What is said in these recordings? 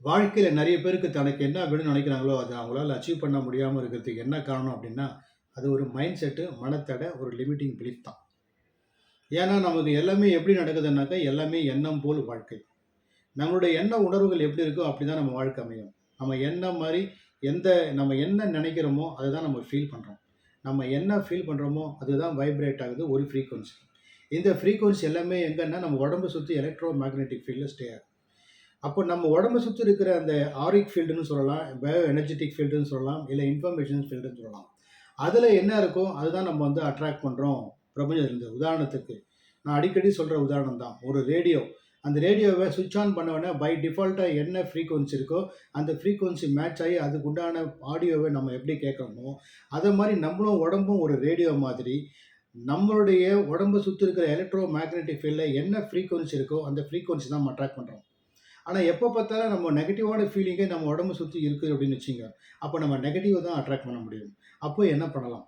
வாழ்க்கையில் நிறைய பேருக்கு தனக்கு என்ன வேணும்னு நினைக்கிறாங்களோ அதை அவங்களால அச்சீவ் பண்ண முடியாமல் இருக்கிறதுக்கு என்ன காரணம் அப்படின்னா அது ஒரு மைண்ட் செட்டு மனத்தடை ஒரு லிமிட்டிங் பிலீஃப் தான். ஏன்னா நமக்கு எல்லாமே எப்படி நடக்குதுன்னாக்கா எல்லாமே எண்ணம் போல் வாழ்க்கை. நம்மளுடைய எண்ண உணர்வுகள் எப்படி இருக்கோ அப்படி தான் நம்ம வாழ்க்கை அமையும். நம்ம என்ன மாதிரி எந்த நம்ம என்ன நினைக்கிறோமோ அதை தான் நம்ம ஃபீல் பண்ணுறோம் நம்ம என்ன ஃபீல் பண்ணுறோமோ அதுதான் வைப்ரேட் ஆகுது ஒரு ஃப்ரீக்குவன்சி இந்த ஃப்ரீக்குவன்சி எல்லாமே எங்கன்னா நம்ம உடம்பு சுற்றி எலக்ட்ரோ மேக்னெட்டிக் ஃபீல்டில் ஸ்டே ஆகும். அப்போ நம்ம உடம்பை சுற்றி இருக்கிற அந்த ஆரிக் ஃபீல்டுன்னு சொல்லலாம் பயோ எனர்ஜெட்டிக் ஃபீல்டுன்னு சொல்லலாம் இல்லை இன்ஃபர்மேஷன் ஃபீல்டுன்னு சொல்லலாம். அதில் என்ன இருக்கோ அதுதான் நம்ம வந்து அட்ராக்ட் பண்ணுறோம் பிரபஞ்சத்திலேருந்து. உதாரணத்துக்கு நான் அடிக்கடி சொல்கிற உதாரணம் தான். ஒரு ரேடியோ அந்த ரேடியோவை சுவிட்ச் ஆன் பண்ண உடனே பை டிஃபால்ட்டாக என்ன ஃப்ரீக்குவன்சி இருக்கோ அந்த ஃப்ரீக்குவன்சி மேட்ச் ஆகி அதுக்கு உண்டான ஆடியோவை நம்ம எப்படி கேட்குறோமோ அதை மாதிரி நம்மளும் உடம்பும் ஒரு ரேடியோ மாதிரி நம்மளுடைய உடம்பை சுற்றி இருக்கிற எலக்ட்ரோ மேக்னெட்டிக் ஃபீல்டில் என்ன ஃப்ரீக்குவன்சி இருக்கோ அந்த ஃப்ரீக்குவன்சி தான் அட்ராக்ட் பண்ணுறோம் ஆனால் எப்போ பார்த்தாலும் நம்ம நெகட்டிவான ஃபீலிங்கே நம்ம உடம்பு சுற்றி இருக்குது அப்படின்னு வச்சுங்க. அப்போ நம்ம நெகட்டிவை தான் அட்ராக்ட் பண்ண முடியும். அப்போ என்ன பண்ணலாம்?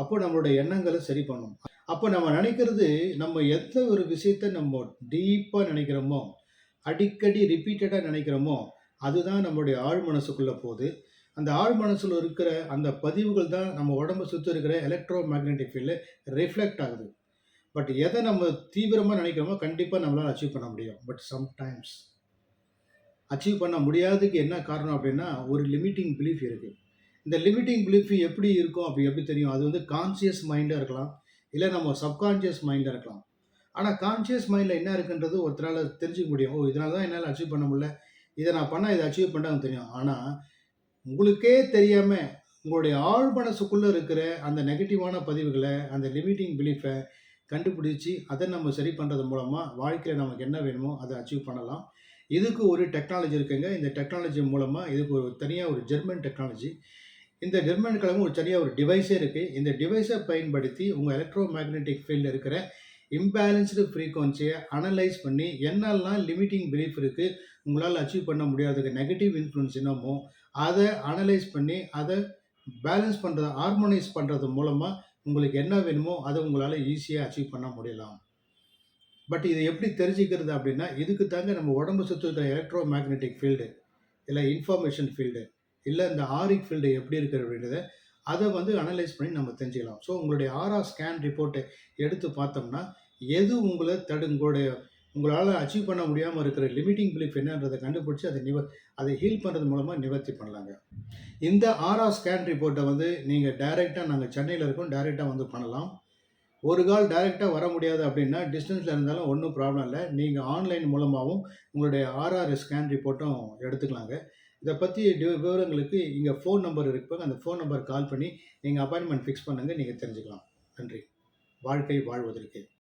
அப்போ நம்மளுடைய எண்ணங்களை சரி பண்ணணும் அப்போ நம்ம நினைக்கிறது நம்ம எந்த ஒரு விஷயத்தை நம்ம டீப்பாக நினைக்கிறோமோ அடிக்கடி ரிப்பீட்டடாக நினைக்கிறோமோ அதுதான் நம்மளுடைய ஆழ் மனசுக்குள்ளே போகுது. அந்த ஆழ் மனசில் இருக்கிற அந்த பதிவுகள் தான் நம்ம உடம்பு சுற்றி இருக்கிற எலக்ட்ரோ மேக்னெட்டிக் ஃபீல்டில் ரிஃப்ளெக்ட் ஆகுது. பட் எதை நம்ம தீவிரமாக நினைக்கிறோமோ கண்டிப்பாக நம்மளால் அச்சீவ் பண்ண முடியும். பட் சம்டைம்ஸ் அச்சீவ் பண்ண முடியாததுக்கு என்ன காரணம் அப்படின்னா ஒரு லிமிட்டிங் பிலீஃப் இருக்குது இந்த லிமிட்டிங் பிலீஃப் எப்படி இருக்கும் அப்படி எப்படி தெரியும்? அது வந்து கான்சியஸ் மைண்டாக இருக்கலாம். இல்லை நம்ம சப்கான்ஷியஸ் மைண்டாக இருக்கலாம். ஆனால் கான்ஷியஸ் மைண்டில் என்ன இருக்குன்றது ஒருத்தரால் தெரிஞ்சுக்க முடியும். ஓ இதனால தான் என்னால் அச்சீவ் பண்ண முடியல. இதை நான் பண்ணால் இதை அச்சீவ் பண்ணான்னு தெரியும். ஆனால் உங்களுக்கே தெரியாமல் உங்களுடைய ஆழ் மனசுக்குள்ளே இருக்கிற அந்த நெகட்டிவான பதிவுகளை அந்த லிமிட்டிங் பிலீஃபை கண்டுபிடிச்சி அதை நம்ம சரி பண்ணுறது மூலமாக வாழ்க்கையில் நமக்கு என்ன வேணுமோ அதை அச்சீவ் பண்ணலாம். இதுக்கு ஒரு டெக்னாலஜி இருக்குங்க. இந்த டெக்னாலஜி மூலமாக இதுக்கு ஒரு தனியாக ஒரு ஜெர்மன் டெக்னாலஜி இந்த ஜெர்மன் கிழமை ஒரு தனியாக ஒரு டிவைஸே இருக்குது இந்த டிவைஸை பயன்படுத்தி உங்கள் எலக்ட்ரோ மேக்னெட்டிக் ஃபீல்டில் இருக்கிற இம்பேலன்ஸ்டு ஃப்ரீக்வன்சியை அனலைஸ் பண்ணி என்னெல்லாம் லிமிட்டிங் பிலீஃப் இருக்குது உங்களால் அச்சீவ் பண்ண முடியாததுக்கு நெகட்டிவ் இன்ஃப்ளூன்ஸ் என்னமோ அதை அனலைஸ் பண்ணி அதை பேலன்ஸ் பண்ணுறது ஹார்மோனைஸ் பண்ணுறது மூலமாக உங்களுக்கு என்ன வேணுமோ அதை உங்களால் ஈஸியாக அச்சீவ் பண்ண முடியலாம். பட் இதை எப்படி தெரிஞ்சுக்கிறது அப்படின்னா இதுக்கு தாங்க நம்ம உடம்பு சுற்றி இருக்கிற எலக்ட்ரோ மேக்னெட்டிக் ஃபீல்டு இல்லை இன்ஃபர்மேஷன் ஃபீல்டு இல்லை இந்த ஆரிக் ஃபீல்டு எப்படி இருக்குது அப்படின்றத அதை வந்து அனலைஸ் பண்ணி நம்ம தெரிஞ்சுக்கலாம். ஸோ உங்களுடைய ஆரா ஸ்கேன் ரிப்போர்ட்டை எடுத்து பார்த்தோம்னா எது உங்களை தடு உங்களுடைய உங்களால் அச்சீவ் பண்ண முடியாமல் இருக்கிற லிமிட்டிங் பிலீஃப் என்னன்றதை கண்டுபிடிச்சி அதை நிவ அதை ஹீல் பண்ணுறது மூலமாக நிவர்த்தி பண்ணலாங்க. இந்த ஆர்ஆர் ஸ்கேன் ரிப்போர்ட்டை வந்து நீங்கள் டைரெக்டாக நாங்கள் சென்னையில் இருக்கோம் டைரெக்டாக வந்து பண்ணலாம். ஒரு கால் டைரெக்டாக வர முடியாது அப்படின்னா டிஸ்டன்ஸில் இருந்தாலும் ஒன்றும் ப்ராப்ளம் இல்லை. நீங்கள் ஆன்லைன் மூலமாகவும் உங்களுடைய ஆர்ஆர் ஸ்கேன் ரிப்போர்ட்டும் எடுத்துக்கலாங்க. இதை பற்றி விவரங்களுக்கு இங்கே ஃபோன் நம்பர் இருப்பாங்க அந்த ஃபோன் நம்பர் கால் பண்ணி நீங்கள் அப்பாயின்மெண்ட் ஃபிக்ஸ் பண்ணுங்கள் நீங்கள் தெரிஞ்சுக்கலாம். நன்றி. வாழ்க்கை வாழ்வதற்கு.